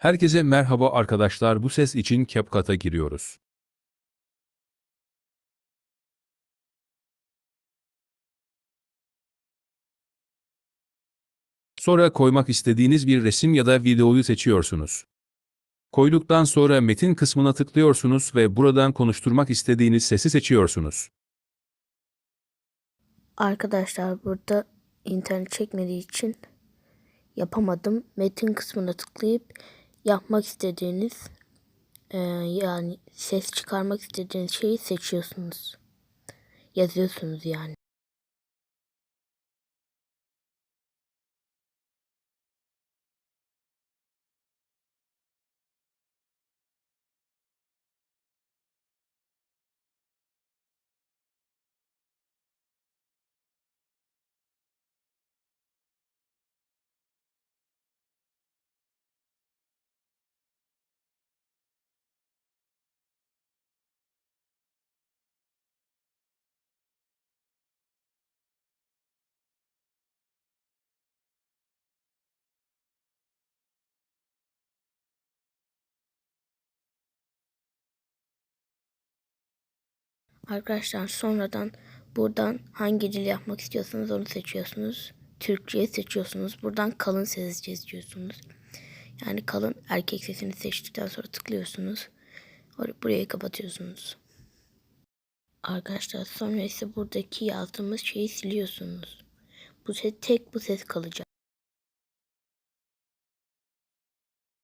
Herkese merhaba arkadaşlar bu ses için CapCut'a giriyoruz. Sonra koymak istediğiniz bir resim ya da videoyu seçiyorsunuz. Koyduktan sonra metin kısmına tıklıyorsunuz ve buradan konuşturmak istediğiniz sesi seçiyorsunuz. Arkadaşlar burada internet çekmediği için yapamadım. Metin kısmına tıklayıp yapmak istediğiniz eee, yani ses çıkarmak istediğiniz şeyi seçiyorsunuz. Yazıyorsunuz yani. Arkadaşlar sonradan buradan hangi dil yapmak istiyorsanız onu seçiyorsunuz. Türkçeyi seçiyorsunuz. Buradan kalın ses seçiyorsunuz. Yani kalın erkek sesini seçtikten sonra tıklıyorsunuz. Or- Burayı kapatıyorsunuz. Arkadaşlar sonra ise buradaki yazdığımız şeyi siliyorsunuz. Bu ses tek bu ses kalacak.